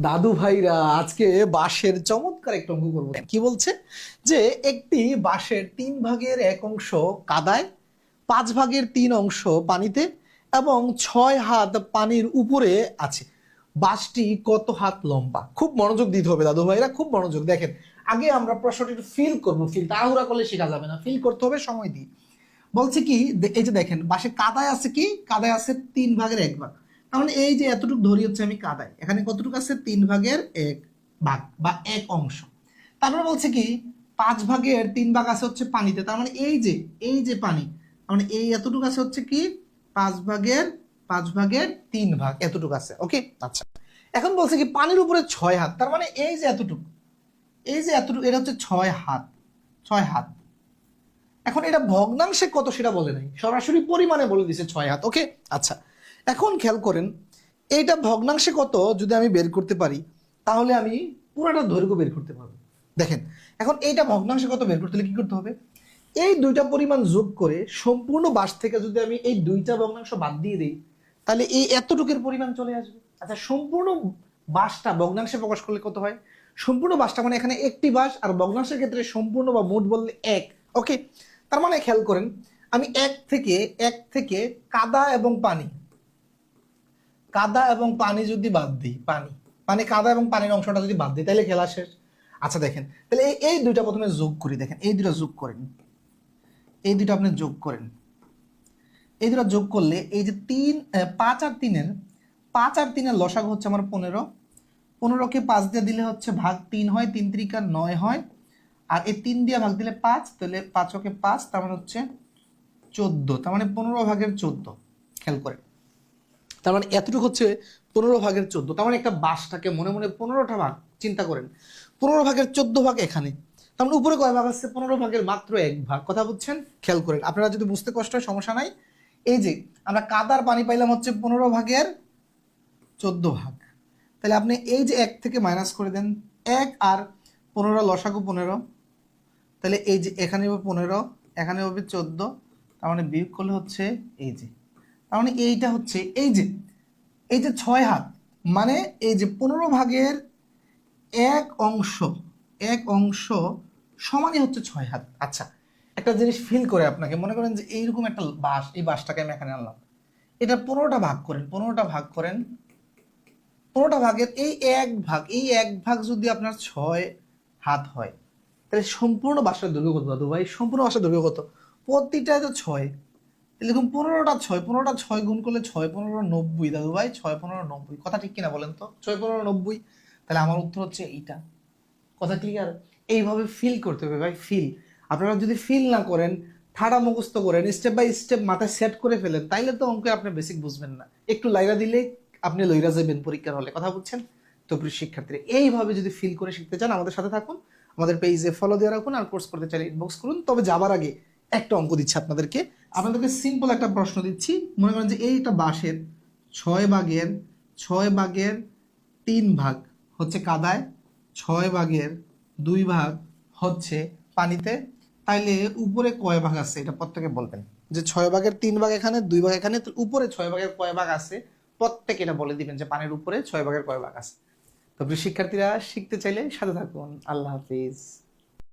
দাদু ভাইরা, আজকে বাঁশের চমৎকার একটা অঙ্ক করব। কি বলছে? যে একটি বাঁশের তিন ভাগের এক অংশ কাদায়, পাঁচ ভাগের তিন অংশ পানিতে এবং ছয় হাত পানির উপরে আছে। বাঁশটি কত হাত লম্বা? খুব মনোযোগ দিতে হবে দাদু ভাইরা, খুব মনোযোগ। দেখেন, আগে আমরা প্রশ্নটি ফিল করব। ফিল তাড়াহুড়া করলে শেখা যাবে না। ফিল করতে হবে, সময় দিয়ে। বলছে কি এই যে দেখেন বাসে কাদায় আছে কি? কাদায় আছে তিন ভাগের এক ভাগ। মানে এই যে এতটুকু ধরি হচ্ছে আমি কাদাই এখানে কতটুকু আছে? তিন ভাগের এক ভাগ বা এক অংশ। তারপরে বলছে কি, পাঁচ ভাগের তিন ভাগ আছে হচ্ছে পানিতে। তার মানে এই যে এই যে পানি, তার মানে এই এতটুকু আছে হচ্ছে কি? পাঁচ ভাগের পাঁচ ভাগের তিন ভাগ এতটুকু আছে। ওকে? আচ্ছা। এখন বলছে কি, পানির উপরে ছয় হাত। তার মানে এই যে এতটুকু, এই যে এতটুকু, এটা হচ্ছে ছয় হাত ছয় হাত। এখন এটা ভগ্নাংশে কত সেটা বলে নাই। সরাসরি পরিমাণে বলে দিছে ছয় হাত। ওকে? আচ্ছা। এখন খেয়াল করেন, এইটা ভগ্নাংশে কত যদি আমি বের করতে পারি, তাহলে আমি পুরোটা দৈর্ঘ্য বের করতে পারব। দেখেন, এখন এইটা ভগ্নাংশে কত বের করতে হলে কি করতে হবে? এই দুইটা পরিমাণ যোগ করে সম্পূর্ণ বাস থেকে যদি আমি এই দুইটা ভগ্নাংশ বাদ দিয়ে দিই, তাহলে এই এতটুকুর পরিমাণ চলে আসবে। আচ্ছা সম্পূর্ণ বাসটা ভগ্নাংশে প্রকাশ করলে কত হয়? সম্পূর্ণ বাসটা মানে এখানে একটি বাস আর ভগ্নাংশের ক্ষেত্রে সম্পূর্ণ বা মোট বললে এক ওকে তার মানে খেয়াল করেন, আমি এক থেকে এক থেকে কাদা এবং পানি কাদা এবং পানি যদি বাদ দিই, পানি মানে কাদা এবং পানির অংশটা যদি বাদ দিই তাহলে খেলা শেষ। আচ্ছা দেখেন তাহলে এই এই দুইটা প্রথমে যোগ করি, দেখেন, এই দুটো যোগ করেন। এই দুটো আপনি যোগ করেন। এই দুটো যোগ করলে এই যে তিন পাঁচ আর তিনের, পাঁচ আর তিনের লসাগ হচ্ছে আমার পনেরো। পনেরোকে পাঁচ দিয়ে দিলে হচ্ছে ভাগ তিন হয়, তিন ত্রিকা নয় হয়। আর এই তিন দিয়ে ভাগ দিলে পাঁচ তাহলে পাঁচকে পাঁচ, তার মানে হচ্ছে চোদ্দ, তার মানে পনেরো ভাগের চোদ্দ। খেয়াল করে তার মানে এতটুকু হচ্ছে পনেরো ভাগের চোদ্দ। তার মানে একটা বাসটাকে মনে মনে পনেরোটা ভাগ, চিন্তা করেন। পনেরো ভাগের চোদ্দ ভাগ এখানে। তার মানে উপরে কয় ভাগ আছে? পনেরো ভাগের মাত্র এক ভাগ। কথা বুঝছেন? খেয়াল করেন। আপনারা যদি বুঝতে কষ্ট হয়, সমস্যা নাই। এই যে, আমরা কাদার পানি পাইলাম হচ্ছে পনেরো ভাগের চোদ্দ ভাগ। তাহলে আপনি এই যে এক থেকে মাইনাস করে দেন, এক আর পনেরো লসাগু পনেরো। তাহলে এই যে এখানে পনেরো, এখানে হবে চোদ্দ। তার মানে বিয়োগ করলে হচ্ছে এই যে তার মানে এইটা হচ্ছে, এই যে এই যে ছয় হাত মানে এই যে পনেরো ভাগের এক অংশ এক অংশ সমানই হচ্ছে ছয় হাত। আচ্ছা একটা জিনিস ফিল করে আপনাকে, মনে করেন যে এইরকম একটা বাস, এই বাসটাকে আমি এখানে আনলাম। এটা পনেরোটা ভাগ করেন, পনেরোটা ভাগ করেন, পনেরোটা ভাগের এই এক ভাগ, এই এক ভাগ যদি আপনার ছয় হাত হয়, তাহলে সম্পূর্ণ বাসার দৈর্ঘ্য কত দাদু ভাই? সম্পূর্ণ বাসার দৈর্ঘ্য কত? প্রতিটায় তো ছয় তাহলে দেখুন, পনেরোটা ছয় পনেরোটা ছয় গুণ করলে ছয় পনেরো নব্বই, দাদু ভাই, ছয় পনেরো নব্বই। কথা ঠিক কিনা বলেন তো? ছয় পনেরো নব্বই? তাহলে আমার উত্তর হচ্ছে এইটা। কথা ক্লিয়ার এইভাবে ফিল করতে হবে ভাই ফিল আপনারা যদি ফিল না করেন, ঠাড়া মুখস্থ করেন স্টেপ বাই স্টেপ মাথায় সেট করে ফেলেন, তাইলে তো অঙ্কে আপনি বেসিক বুঝবেন না। একটু লাইরা দিলে আপনি লইরা যাবেন পরীক্ষার হলে, কথা বলছেন? তো প্রিয় শিক্ষার্থীরা, এইভাবে যদি ফিল করে শিখতে চান, আমাদের সাথে থাকুন, আমাদের পেজে ফলো দিয়ে রাখুন, আর কোর্স করতে চাইলে ইনবক্স করুন। তবে যাবার আগে একটা অঙ্ক দিচ্ছে আপনাদেরকে। আপনাদেরকে সিম্পল একটা প্রশ্ন দিচ্ছি। মনে করেন যে এইটা বাঁশের ছয় ভাগের ছয় ভাগের তিন ভাগ হচ্ছে কাদায়, ছয় ভাগের দুই ভাগ হচ্ছে পানিতে। তাইলে উপরে কয় ভাগ আছে? এটা প্রত্যেকে বলবেন। যে ছয় ভাগের তিন ভাগ এখানে, দুই ভাগ এখানে উপরে ছয় ভাগের কয় ভাগ আছে? প্রত্যেকে এটা বলে দিবেন যে পানির উপরে ছয় ভাগের কয় ভাগ আছে। তবে শিক্ষার্থীরা, শিখতে চাইলে সাথে থাকুন। আল্লাহ হাফিজ।